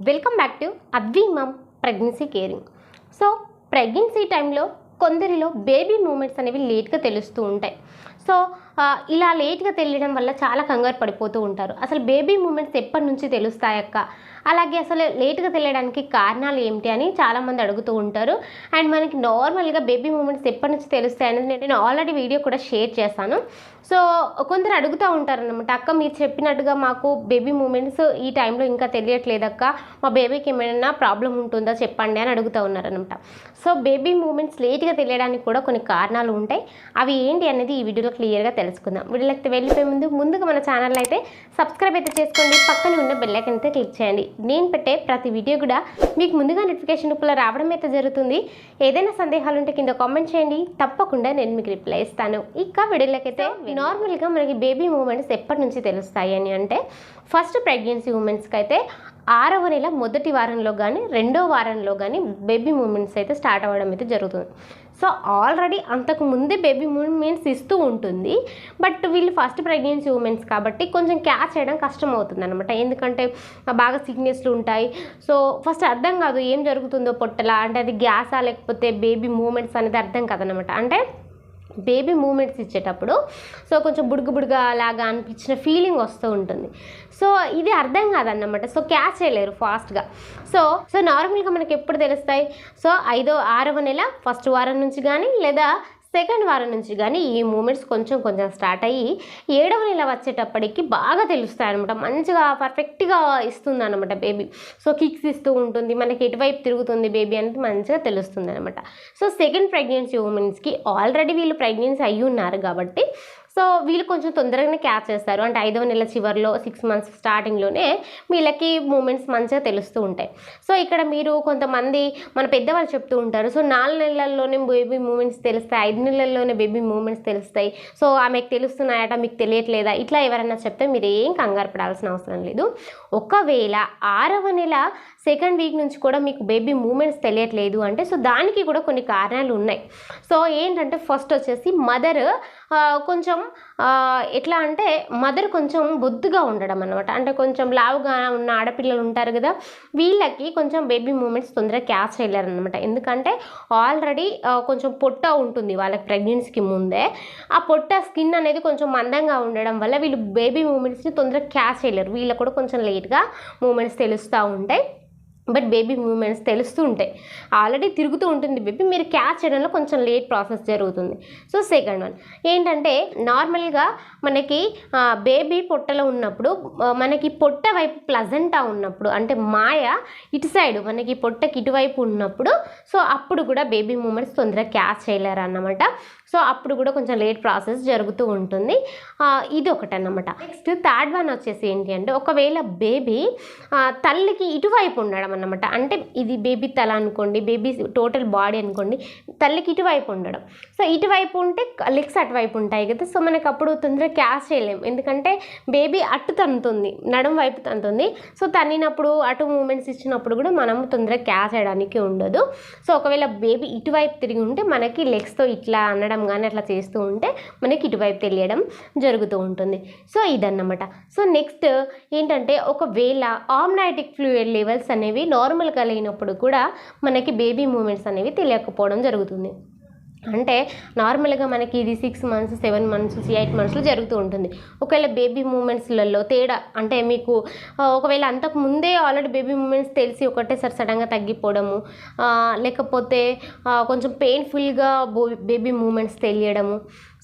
Welcome back to Advi mom pregnancy caring so pregnancy టైంలో కొందరిలో baby movements అనేవి లేట్గా తెలుస్తూ ఉంటాయి. సో ఇలా లేట్గా తెలియడం వల్ల చాలా కంగారు పడిపోతూ ఉంటారు. అసలు బేబీ మూమెంట్స్ ఎప్పటి నుంచి తెలుస్తాయక్క? అలాగే అసలు లేట్గా తెలియడానికి కారణాలు ఏమిటి అని చాలామంది అడుగుతూ ఉంటారు. అండ్ మనకి నార్మల్గా బేబీ మూమెంట్స్ ఎప్పటి నుంచి తెలుస్తాయి అనేది నేను ఆల్రెడీ వీడియో కూడా షేర్ చేశాను. సో కొందరు అడుగుతూ ఉంటారు అనమాట అక్క మీరు చెప్పినట్టుగా మాకు బేబీ మూమెంట్స్ ఈ టైంలో ఇంకా తెలియట్లేదక్క. మా బేబీకి ఏమైనా ప్రాబ్లం ఉంటుందా చెప్పండి అని అడుగుతూ ఉన్నారనమాట సో బేబీ మూమెంట్స్ లేట్గా తెలియడానికి కూడా కొన్ని కారణాలు ఉంటాయి. అవి ఏంటి అనేది ఈ వీడియోలో క్లియర్గా తెలుసుకుందాం. వీడియోలోకి వెళ్ళిపోయే ముందు ముందుగా మన ఛానల్ అయితే సబ్స్క్రైబ్ అయితే చేసుకోండి. పక్కన ఉన్న బెల్ ఐకాన్ అయితే క్లిక్ చేయండి. నేను పెట్టే ప్రతి వీడియో కూడా మీకు ముందుగా నోటిఫికేషన్ రూపంలో రావడం అయితే జరుగుతుంది. ఏదైనా సందేహాలు ఉంటే కింద కామెంట్ చేయండి. తప్పకుండా నేను మీకు రిప్లై ఇస్తాను. ఇక వీడియోలకైతే నార్మల్గా మనకి బేబీ మూమెంట్స్ ఎప్పటి నుంచి తెలుస్తాయి అని అంటే ఫస్ట్ ప్రెగ్నెన్సీ ఉమెన్స్కి అయితే ఆరవ నెల మొదటి వారంలో కానీ రెండో వారంలో కానీ బేబీ మూమెంట్స్ అయితే స్టార్ట్ అవ్వడం అయితే జరుగుతుంది. సో ఆల్రెడీ అంతకు ముందే బేబీ మూమెంట్స్ ఇస్తూ ఉంటుంది. బట్ వీళ్ళు ఫస్ట్ ప్రెగ్నెన్సీ ఉమెన్స్ కాబట్టి కొంచెం క్యాచ్ చేయడం కష్టం అవుతుంది అనమాట ఎందుకంటే బాగా సిక్నెస్లు ఉంటాయి. సో ఫస్ట్ అర్థం కాదు ఏం జరుగుతుందో పొట్టలా. అంటే అది గ్యాసా లేకపోతే బేబీ మూమెంట్స్ అనేది అర్థం కాదనమాట అంటే బేబీ మూమెంట్స్ ఇచ్చేటప్పుడు సో కొంచెం బుడుగు బుడుగా లాగా అనిపించిన ఫీలింగ్ వస్తూ ఉంటుంది. సో ఇది అర్థం కాదన్నమాట. సో క్యాచ్ చేయలేరు ఫాస్ట్గా. సో సో నార్మల్గా మనకి ఎప్పుడు తెలుస్తాయి? సో ఐదో ఆరవ నెల ఫస్ట్ వారం నుంచి కానీ లేదా సెకండ్ వారం నుంచి కానీ ఈ మూమెంట్స్ కొంచెం కొంచెం స్టార్ట్ అయ్యి ఏడవ నెల వచ్చేటప్పటికి బాగా తెలుస్తాయి అనమాట మంచిగా పర్ఫెక్ట్గా ఇస్తుంది అనమాట బేబీ. సో కిక్స్ ఇస్తూ ఉంటుంది. మనకి ఎటువైపు తిరుగుతుంది బేబీ అనేది మంచిగా తెలుస్తుంది అనమాట సో సెకండ్ ప్రెగ్నెన్సీ ఉమెన్స్కి ఆల్రెడీ వీళ్ళు ప్రెగ్నెన్సీ అయ్యి ఉన్నారు కాబట్టి సో వీళ్ళు కొంచెం తొందరగానే క్యాచ్ చేస్తారు. అంటే ఐదవ నెల చివరిలో సిక్స్ మంత్స్ స్టార్టింగ్లోనే వీళ్ళకి మూమెంట్స్ మంచిగా తెలుస్తూ ఉంటాయి. సో ఇక్కడ మీరు కొంతమంది మన పెద్దవాళ్ళు చెప్తూ ఉంటారు. సో నాలుగు నెలల్లోనే బేబీ మూమెంట్స్ తెలుస్తాయి ఐదు నెలల్లోనే బేబీ మూమెంట్స్ తెలుస్తాయి. సో ఆమెకు తెలుస్తున్నాయట మీకు తెలియట్లేదా? ఇట్లా ఎవరైనా చెప్తే మీరు ఏం కంగారు పడాల్సిన అవసరం లేదు. ఒకవేళ ఆరవ నెల సెకండ్ వీక్ నుంచి కూడా మీకు బేబీ మూమెంట్స్ తెలియట్లేదు అంటే సో దానికి కూడా కొన్ని కారణాలు ఉన్నాయి. సో ఏంటంటే ఫస్ట్ వచ్చేసి మదర్ కొంచెం ఎట్లా అంటే మదర్ కొంచెం బొద్దుగా ఉండడం అనమాట అంటే కొంచెం లావుగా ఉన్న ఆడపిల్లలు ఉంటారు కదా వీళ్ళకి కొంచెం బేబీ మూమెంట్స్ తొందరగా క్యాచ్ చేయలేరు అనమాట ఎందుకంటే ఆల్రెడీ కొంచెం పొట్ట ఉంటుంది వాళ్ళకి ప్రెగ్నెన్సీకి ముందే. ఆ పొట్ట స్కిన్ అనేది కొంచెం మందంగా ఉండడం వల్ల వీళ్ళు బేబీ మూమెంట్స్ని తొందరగా క్యాచ్ చేయలేరు. వీళ్ళకి కూడా కొంచెం లేట్గా మూమెంట్స్ తెలుస్తూ ఉంటాయి. బట్ బేబీ మూమెంట్స్ తెలుస్తూ ఉంటాయి. ఆల్రెడీ తిరుగుతూ ఉంటుంది బేబీ. మీరు క్యాచ్ చేయడంలో కొంచెం లేట్ ప్రాసెస్ జరుగుతుంది. So second one. ఏంటంటే నార్మల్గా మనకి బేబీ పొట్టలో ఉన్నప్పుడు మనకి పొట్ట వైపు ప్లజెంటా ఉన్నప్పుడు అంటే మాయ ఇటు సైడ్ మనకి పొట్టకి ఇటువైపు ఉన్నప్పుడు సో అప్పుడు కూడా బేబీ మూమెంట్స్ తొందరగా క్యాచ్ చేయలేరు అన్నమాట సో అప్పుడు కూడా కొంచెం లేట్ ప్రాసెస్ జరుగుతూ ఉంటుంది. ఇది ఒకటి అన్నమాట నెక్స్ట్ థర్డ్ వన్ వచ్చేసి ఏంటి అంటే ఒకవేళ బేబీ తల్లికి ఇటువైపు ఉండడం అన్నమాట అంటే ఇది బేబీ తల అనుకోండి బేబీ టోటల్ బాడీ అనుకోండి తల్లికి ఇటువైపు ఉండడం. సో ఇటువైపు ఉంటే లెగ్స్ అటువైపు ఉంటాయి కదా. సో మనకు అప్పుడు తొందరగా క్యాచ్ చేయలేం. ఎందుకంటే బేబీ అటు తన్నుతుంది నడుం వైపు తన్నుతుంది సో తన్నినప్పుడు అటు మూమెంట్స్ ఇచ్చినప్పుడు కూడా మనం తొందరగా క్యాచ్ చేయడానికి ఉండదు. సో ఒకవేళ బేబీ ఇటువైపు తిరిగి ఉంటే మనకి లెగ్స్తో ఇట్లా అనడం కానీ అట్లా చేస్తూ ఉంటే మనకి ఇటువైపు తెలియడం జరుగుతూ ఉంటుంది. సో ఇదన్నమాట. సో నెక్స్ట్ ఏంటంటే ఒకవేళ ఆమ్నైటిక్ ఫ్లూయిడ్ లెవెల్స్ అనేవి నార్మల్గా లేనప్పుడు కూడా మనకి బేబీ మూమెంట్స్ అనేవి తెలియకపోవడం జరుగుతుంది. అంటే నార్మల్గా మనకి ఇది six months seven months eight మంత్స్లో జరుగుతూ ఉంటుంది. ఒకవేళ బేబీ మూమెంట్స్లలో తేడా అంటే మీకు ఒకవేళ అంతకు ముందే ఆల్రెడీ బేబీ మూమెంట్స్ తెలిసి ఒకటేసారి సడన్గా తగ్గిపోవడము లేకపోతే కొంచెం పెయిన్ఫుల్గా బో బేబీ మూమెంట్స్ తెలియడము.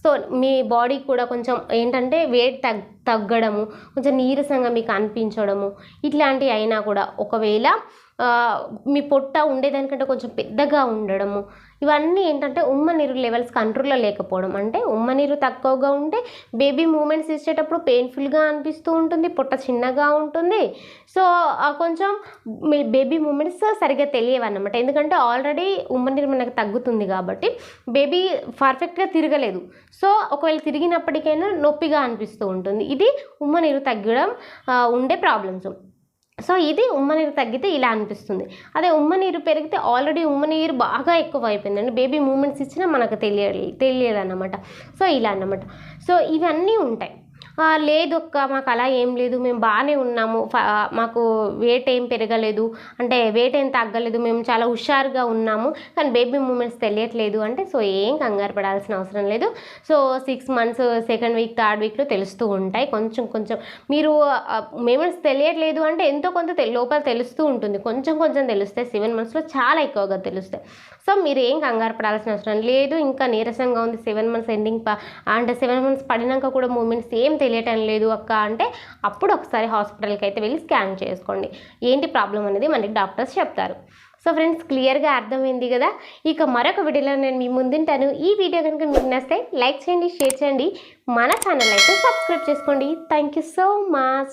సో మీ బాడీ కూడా కొంచెం ఏంటంటే వెయిట్ తగ్ తగ్గడము కొంచెం నీరసంగా మీకు అనిపించడము ఇట్లాంటివి అయినా కూడా ఒకవేళ మీ పొట్ట ఉండేదానికంటే కొంచెం పెద్దగా ఉండడము ఇవన్నీ ఏంటంటే ఉమ్మ నీరు లెవెల్స్ కంట్రోల్లో లేకపోవడం. అంటే ఉమ్మ నీరు తక్కువగా ఉంటే బేబీ మూమెంట్స్ ఇచ్చేటప్పుడు పెయిన్ఫుల్గా అనిపిస్తూ ఉంటుంది పొట్ట చిన్నగా ఉంటుంది. సో ఆ కొంచెం మీ బేబీ మూమెంట్స్ సరిగ్గా తెలియవన్నమాట. ఎందుకంటే ఆల్రెడీ ఉమ్మ నీరు మనకు తగ్గుతుంది కాబట్టి బేబీ పర్ఫెక్ట్గా తిరగలేదు. సో ఒకవేళ తిరిగినప్పటికైనా నొప్పిగా అనిపిస్తూ ఉంటుంది. ఇది ఉమ్మ నీరు తగ్గడం ఉండే ప్రాబ్లమ్స్ సో ఇది ఉమ్మ నీరు తగ్గితే ఇలా అనిపిస్తుంది. అదే ఉమ్మ నీరు పెరిగితే ఆల్రెడీ ఉమ్మనీరు బాగా ఎక్కువ అయిపోయిందండి బేబీ మూమెంట్స్ ఇచ్చినా మనకు తెలియ తెలియదు అన్నమాట సో ఇలా అన్నమాట. సో ఇవన్నీ ఉంటాయి. "ఆ, లేదు అక్క మాకు అలా ఏం లేదు. మేము బాగానే ఉన్నాము. ఫ- మాకు వెయిట్ ఏం పెరగలేదు. అంటే వెయిట్ ఏం తగ్గలేదు. మేము చాలా హుషారుగా ఉన్నాము. కానీ బేబీ మూమెంట్స్ తెలియట్లేదు అంటే సో ఏం కంగారు పడాల్సిన అవసరం లేదు. So six months second week third వీక్లో తెలుస్తూ ఉంటాయి. కొంచెం కొంచెం మీరు మూమెంట్స్ తెలియట్లేదు అంటే ఎంతో కొంత లోపల తెలుస్తూ ఉంటుంది. కొంచెం కొంచెం తెలుస్తాయి సెవెన్ మంత్స్లో చాలా ఎక్కువగా తెలుస్తాయి. సో మీరు ఏం కంగారు పడాల్సిన అవసరం లేదు. ఇంకా నీరసంగా ఉంది. సెవెన్ మంత్స్ ఎండింగ్ ప అంటే సెవెన్ మంత్స్ పడినాక కూడా మూమెంట్స్ ఏం తెలియటం లేదు అక్క అంటే అప్పుడు ఒకసారి హాస్పిటల్కి అయితే వెళ్ళి స్కాన్ చేసుకోండి. ఏంటి ప్రాబ్లం అనేది మనకి డాక్టర్స్ చెప్తారు. సో ఫ్రెండ్స్ క్లియర్గా అర్థమైంది కదా? ఇక మరొక వీడియోలో నేను మీ ముందుంటాను. ఈ వీడియో కనుక మీకు నచ్చితే లైక్ చేయండి షేర్ చేయండి. మన ఛానల్ అయితే సబ్స్క్రైబ్ చేసుకోండి. Thank you so much.